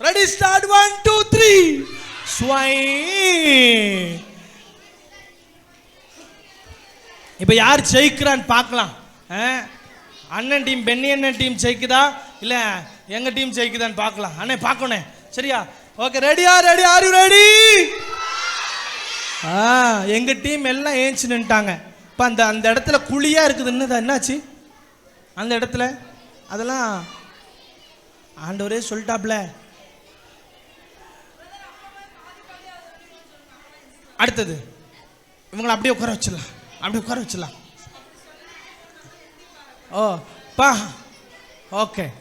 Ready start one two three ஸ்வை இப்போ யார் ஜெயிக்கிறான்னு பார்க்கலாம்? அண்ணன் டீம் பென்னி அண்ணன் டீம் ஜெயிக்குதா? இல்லை எங்கள் டீம் ஜெயிக்குதான்னு பார்க்கலாம். அண்ணே பார்க்கணே சரியா? ஓகே ரெடியா ரெடி ஆர் யூ ரெடி ஆ எங்கள் டீம் எல்லாம் ஏஞ்சி நின்ட்டாங்க. இப்போ அந்த அந்த இடத்துல குழியாக இருக்குதுன்னு என்னாச்சு? அந்த இடத்துல? அதெல்லாம் ஆண்டவரே சொல்லிட்டாப்ல. அடுத்தது. இவங்களை அப்படியே உட்கார வச்சிடலாம். அப்படியே உட்கார வச்சிடலாம். ஓ பா. ஓகே.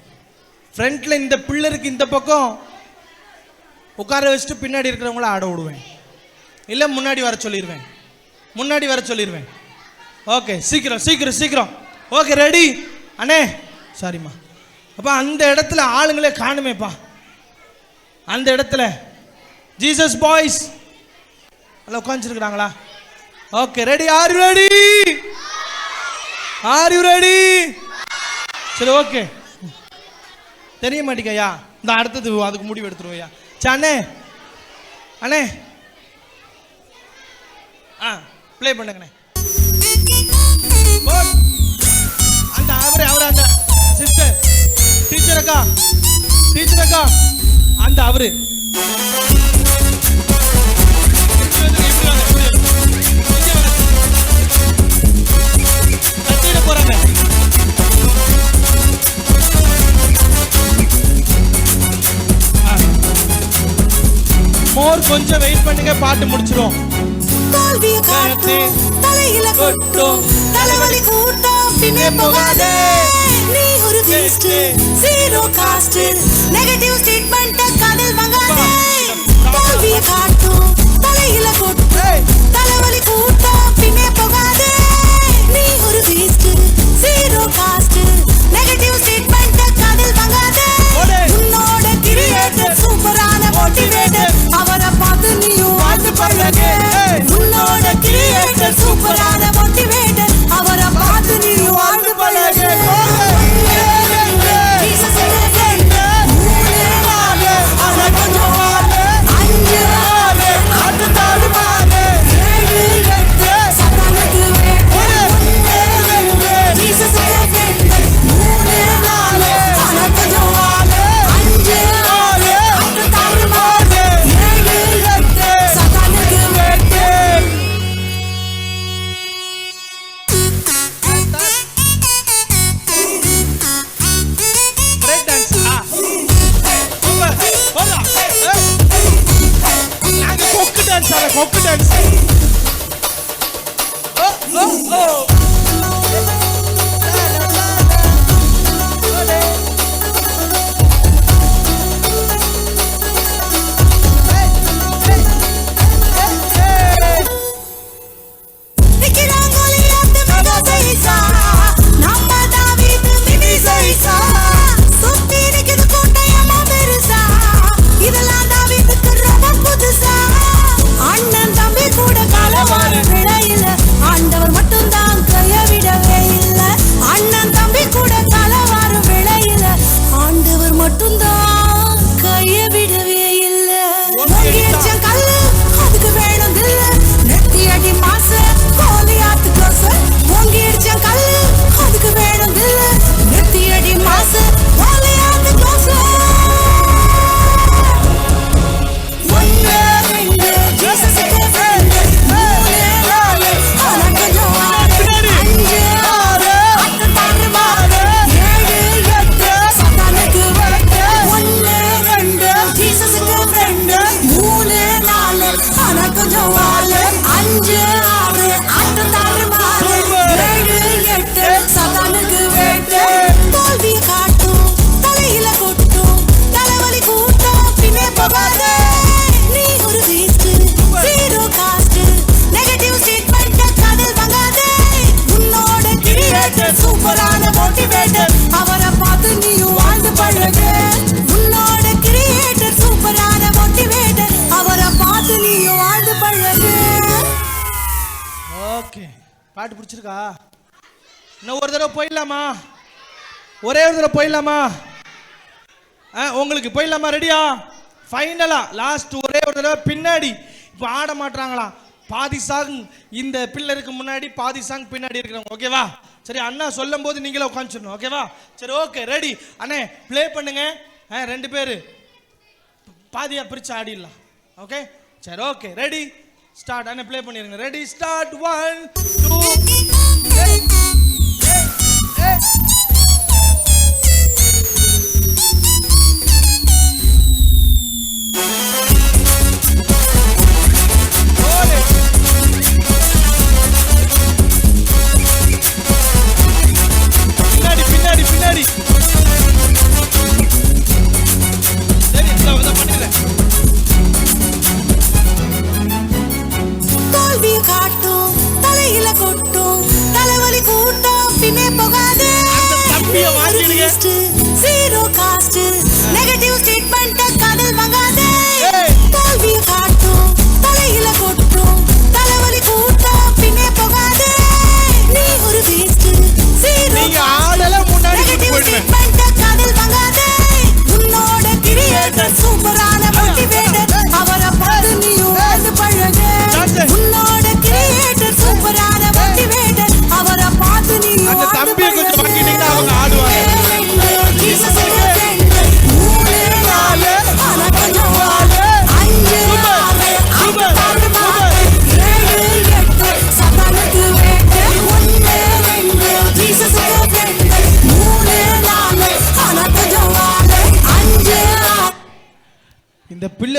ஃப்ரண்ட்ல இந்த பிள்ளருக்கு இந்த பக்கம். உட்கார வச்சுட்டு பின்னாடி இருக்கிறவங்கள ஆட விடுவேன். இல்லை முன்னாடி வர சொல்லிடுவேன் முன்னாடி வர சொல்லிடுவேன் ஓகே சீக்கிரம் சீக்கிரம் சீக்கிரம். Okay ready. அண்ணே. சாரிம்மா அப்பா அந்த இடத்துல ஆளுங்களே காணுமேப்பா. அந்த இடத்துல. ஜீசஸ் பாய்ஸ் அதில் உட்காந்துருக்குறாங்களா okay ready are you ready are you ready சரி ஓகே தெரிய மாட்டேங்கய்யா இந்த அடுத்தது அதுக்கு முடிவு எடுத்துருவோம்யா சே அண்ணே. அண்ணே. ஆ ப்ளே பண்ணுங்கண்ணே. அந்த அவரு அவர் அந்த சிஸ்டர் டீச்சர் அக்கா. டீச்சர் அக்கா. அந்த அவரு. கொஞ்சம் வெயிட் பண்ணுங்க பாட்டு முடிச்சிரும் தோல்விய காட்டும் தலையில கொட்டும் தலைவலி கூட்டம் பின்னே போகாதே. நீ ஒரு waste zero cost negative statement காதல் வாங்காதே. தோல்விய காட்டும் தலையில கொட்டும் தலைவலி கூட்டம் பின்னே போகாதே. நீ ஒரு வேஸ்ட் ஜீரோ காஸ்ட் நெகட்டிவ் பாட்டு பிடிச்சிருக்கா? இன்னும் ஒரு தடவை போயிடலாமா? ஒரே ஒரு தடவை போயிடலாமா? ஆ உங்களுக்கு போயிடலாமா? ரெடியா ஃபைனலா லாஸ்ட் ஒரே ஒரு தடவை பின்னாடி. இப்போ ஆட மாட்றாங்களா பாதி சாங் இந்த பில்லருக்கு முன்னாடி பாதி சாங் பின்னாடி இருக்கிறவங்க. ஓகேவா சரி அண்ணா சொல்லும் போது நீங்களே உட்காந்துச்சிடணும் ஓகேவா சரி ஓகே ரெடி அண்ணே ப்ளே பண்ணுங்க. ஆ ரெண்டு பேர். பாதியா பிரிச்சு ஆடிடலாம். ஓகே சரி ஓகே ரெடி ஸ்டார்ட் அண்ணே ப்ளே பண்ணிருங்க. ரெடி ஸ்டார்ட் ஒன் டூ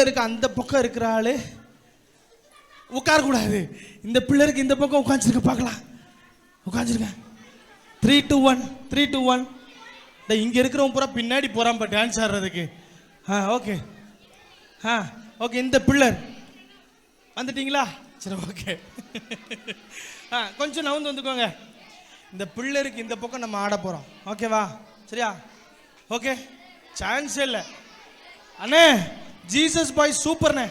பிள்ளருக்கு அந்த பக்கம் இருக்கிற ஆளு உட்கார கூடாது இந்த பிள்ளருக்கு இந்த பக்கம் உட்காந்துருக்க பார்க்கலாம். உட்காந்துருக்க three two one three two one இந்த இங்கே இருக்கிறவங்க பூரா பின்னாடி போகிறான் இப்போ டான்ஸ் ஆடுறதுக்கு. ஆ ஓகே ஆ ஓகே இந்த பிள்ளர் வந்துட்டீங்களா? சரி ஓகே ஆ கொஞ்சம் நவுந்து வந்துக்கோங்க. இந்த பிள்ளருக்கு இந்த பக்கம் நம்ம ஆட போகிறோம் ஓகேவா சரியா? ஓகே சான்ஸே இல்லை. அண்ணே ஜீசஸ் பாய் சூப்பர்ண்ணே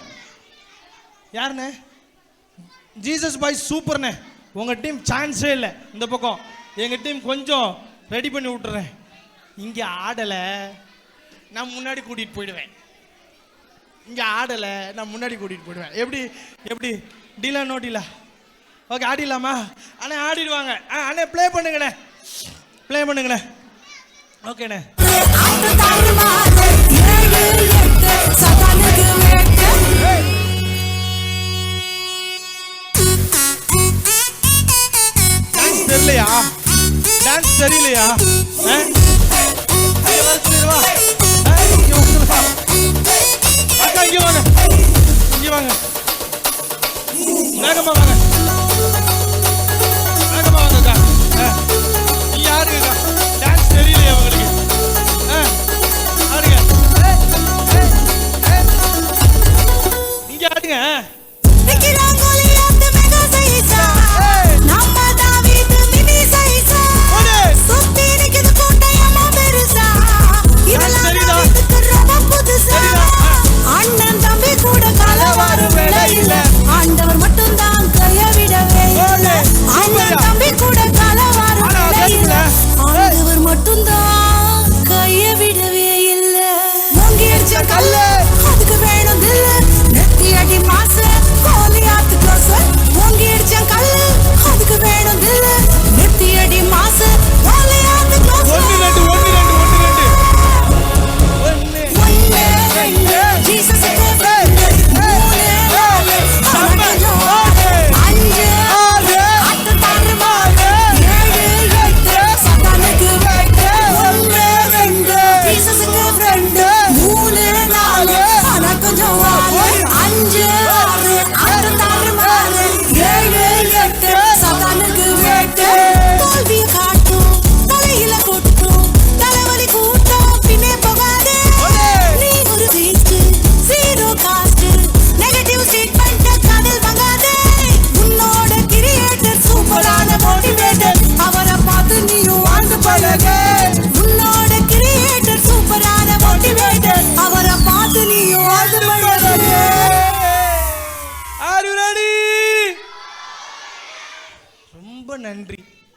யாருண்ணே ஜீசஸ் பாய் சூப்பர்ண்ணே உங்கள் டீம் சான்ஸே இல்லை. இந்த பக்கம். எங்கள் டீம் கொஞ்சம் ரெடி பண்ணி விட்டுறேன். இங்கே ஆடலை. நான் முன்னாடி கூட்டிகிட்டு போயிடுவேன். இங்கே ஆடலை. நான் முன்னாடி கூட்டிகிட்டு போயிடுவேன். எப்படி? எப்படி? டீலா நோ டீலா? ஓகே ஆடிடலாமா? அண்ணே ஆடிடுவாங்க. ஆ அண்ணே ப்ளே பண்ணுங்கண்ணே. ப்ளே பண்ணுங்கண்ணே. ஓகேண்ணே டான்ஸ் டான்ஸ் தெரியலையா? ஆ? வாங்க. வாங்க. வேகமா வாங்க.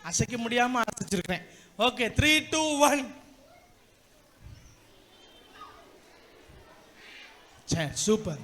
அசைக்க முடியாம அசைச்சிருக்கிறேன். ஓகே த்ரீ டூ ஒன் சே சூப்பர்